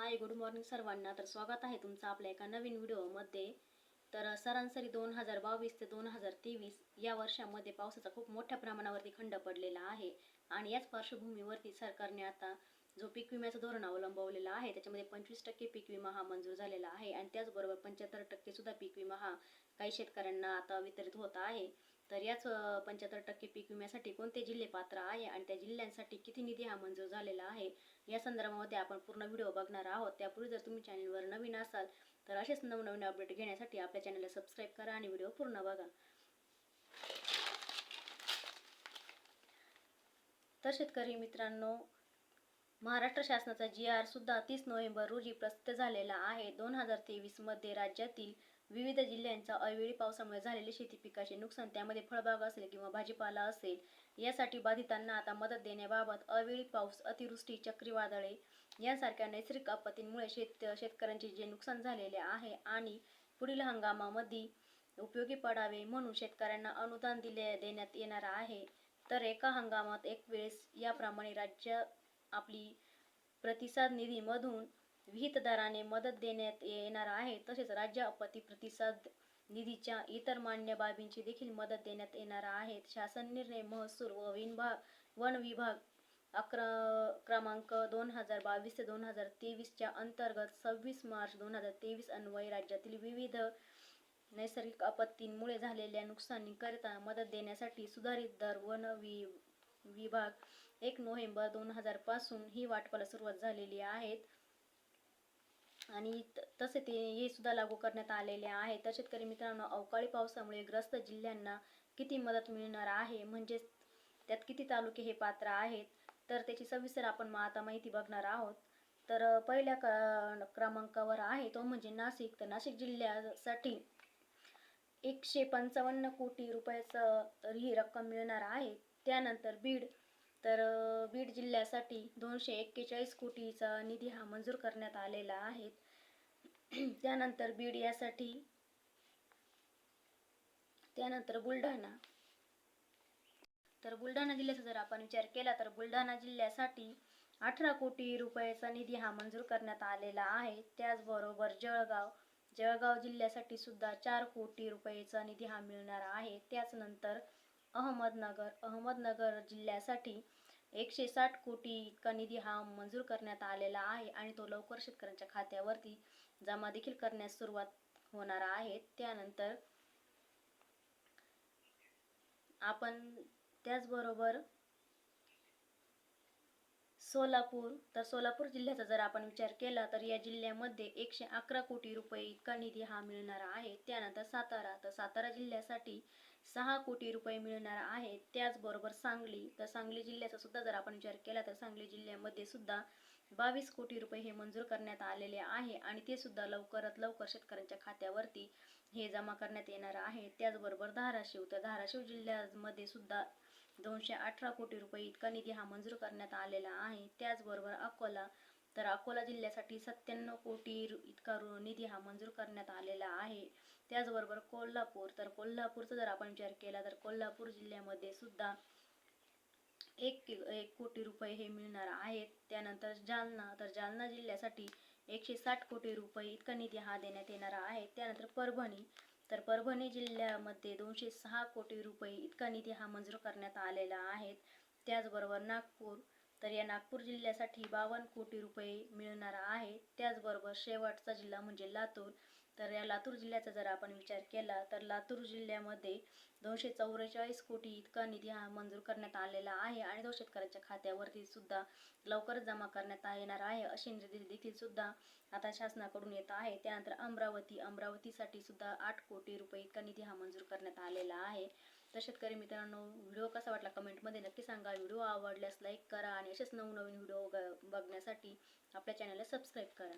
Hi good morning सर्वांना. तर स्वागत आहे तुमचं आपल्या एका नवीन व्हिडिओमध्ये. तर सरासरी दोन हजार बावीस ते दोन हजार तेवीस या वर्षामध्ये पावसाचा खूप मोठ्या प्रमाणावरती खंड पडलेला आहे. आणि याच पार्श्वभूमीवरती सरकारने आता जो पीक विम्याचं धोरण अवलंबवलेलं आहे त्याच्यामध्ये पंचवीस टक्के पीक विमा हा मंजूर झालेला आहे. आणि त्याचबरोबर पंच्याहत्तर टक्के सुद्धा पीक विमा हा काही शेतकऱ्यांना आता वितरित होत आहे. तर याच पंच्याहत्तर टक्के पीक विम्यासाठी कोणते जिल्हे पात्र आहे आणि त्या जिल्ह्यांसाठी किती निधी हा मंजूर झालेला आहे? या संदर्भामध्ये आपण पूर्ण व्हिडिओ बघणार आहोत. त्यापूर्वी जर तुम्ही चॅनलवर नवीन असाल तर असेच नवनवीन अपडेट घेण्यासाठी आपल्या चॅनलला सबस्क्राईब करा आणि व्हिडिओ पूर्ण बघा. तर शेतकरी मित्रांनो महाराष्ट्र शासनाचा जी आर सुद्धा तीस नोव्हेंबर रोजी प्रसिद्ध झालेला आहे. दोन हजार तेवीसमध्ये राज्यातील विविध जिल्ह्यांचा अवेळी पावसामुळे झालेले शेती पिकाचे नुकसान त्यामध्ये फळबाग असेल किंवा भाजीपाला असेल यासाठी बाधितांना आता मदत देण्याबाबत अवेळी पाऊस अतिवृष्टी चक्रीवादळे यांसारख्या नैसर्गिक आपत्तींमुळे शेत शेतकऱ्यांचे जे नुकसान झालेले आहे आणि पुढील हंगामामध्ये उपयोगी पडावे म्हणून शेतकऱ्यांना अनुदान दिले देण्यात येणार आहे. तर एका हंगामात एक वेळेस याप्रमाणे राज्य आपली प्रतिसाद निधीमधून विहित दराने मदत देण्यात येणार आहे. तसेच राज्य आपत्ती प्रतिसाद निधीच्या इतर मान्य बाबींची देखील मदत देण्यात येणार आहे. शासन निर्णय महसूल व विभाग वन विभाग अकरा क्रमांक दोन हजार बावीस ते दोन हजार तेवीसच्या अंतर्गत सव्वीस मार्च दोन हजार तेवीस अन्वये राज्यातील विविध नैसर्गिक आपत्तींमुळे झालेल्या नुकसानीकरिता मदत देण्यासाठी सुधारित दर वन वि विभाग एक नोव्हेंबर दोन हजारपासून ही वाटपाला सुरुवात झालेली आहेत आणि तसे ते हे सुद्धा लागू करण्यात आलेले आहे. तर शेतकरी मित्रांनो अवकाळी पावसामुळे ग्रस्त जिल्ह्यांना किती मदत मिळणार आहे? म्हणजेच त्यात किती तालुके हे पात्र आहेत? तर त्याची सविस्तर आपण मग आता माहिती बघणार आहोत. तर पहिल्या क क्रमांकावर आहे तो म्हणजे नाशिक. तर नाशिक जिल्ह्यासाठी एकशे पंचावन्न कोटी रुपयाचं तर ही रक्कम मिळणार आहे. त्यानंतर बीड तर बीड जिल्ह्यासाठी दोनशे एक्केचाळीस कोटीचा निधी हा मंजूर करण्यात आलेला आहे. त्यानंतर बीड यासाठी त्यानंतर बुलढाणा. तर बुलढाणा जिल्ह्याचा जर आपण विचार केला तर बुलढाणा जिल्ह्यासाठी अठरा कोटी रुपयाचा निधी हा मंजूर करण्यात आलेला आहे. त्याचबरोबर जळगाव जळगाव जिल्ह्यासाठी सुद्धा चार कोटी रुपयेचा निधी हा मिळणार आहे. त्याचनंतर अहमदनगर अहमदनगर जिल्ह्यासाठी एकशे साठ कोटी इतका निधी हा मंजूर करण्यात आलेला आहे आणि तो लवकर शेतकऱ्यांच्या खात्यावरती जमा देखील करण्यास सुरुवात होणार आहे. त्यानंतर आपण त्याचबरोबर सोलापूर तर सोलापूर जिल्ह्याचा जर आपण विचार केला तर या जिल्ह्यामध्ये एकशे अकरा कोटी रुपये इतका निधी हा मिळणार आहे. त्यानंतर सातारा तर सातारा जिल्ह्यासाठी सहा कोटी रुपये मिळणार आहे त्याचबरोबर सांगली तर सांगली जिल्ह्याचा सुद्धा जर आपण विचार केला तर सांगली जिल्ह्यामध्ये सुद्धा बावीस कोटी रुपये हे मंजूर करण्यात आलेले आहे आणि ते सुद्धा लवकरात लवकर शेतकऱ्यांच्या खात्यावरती हे जमा करण्यात येणार आहे. त्याचबरोबर धाराशिव तर धाराशिव जिल्ह्यामध्ये सुद्धा दोनशे अठरा कोटी रुपये इतका निधी हा मंजूर करण्यात आलेला आहे. त्याचबरोबर अकोला तर अकोला जिल्ह्यासाठी सत्त्याण्णव कोटी इतका निधी हा मंजूर करण्यात आलेला आहे. त्याचबरोबर कोल्हापूर. तर कोल्हापूरचा जर आपण विचार केला तर कोल्हापूर जिल्ह्यामध्ये सुद्धा एक एक कोटी रुपये हे मिळणार आहेत. त्यानंतर जालना तर जालना जिल्ह्यासाठी एकशे साठ कोटी रुपये इतका निधी हा देण्यात येणार आहे. त्यानंतर परभणी तर परभणी जिल्ह्यामध्ये दोनशे सहा कोटी रुपये इतका निधी हा मंजूर करण्यात आलेला आहे. त्याचबरोबर नागपूर तर या नागपूर जिल्ह्यासाठी बावन्न कोटी रुपये मिळणार आहे. त्याचबरोबर शेवटचा जिल्हा म्हणजे लातूर तर या लातूर जिल्ह्याचा जर आपण विचार केला तर लातूर जिल्ह्यामध्ये दोनशे चौवेचाळीस कोटी इतका निधी हा मंजूर करण्यात आलेला आहे आणि तो शेतकऱ्यांच्या खात्यावरती सुद्धा लवकरच जमा करण्यात येणार आहे असे निर्देश देखील सुद्धा आता शासनाकडून येत आहे. त्यानंतर अमरावती अमरावतीसाठी सुद्धा आठ कोटी रुपये इतका निधी हा मंजूर करण्यात आलेला आहे. तर शेतकरी मित्रांनो व्हिडिओ कसा वाटला कमेंटमध्ये नक्की सांगा. व्हिडिओ आवडल्यास लाईक करा आणि असेच नवनवीन व्हिडिओ बघण्यासाठी आपल्या चॅनलला सबस्क्राईब करा.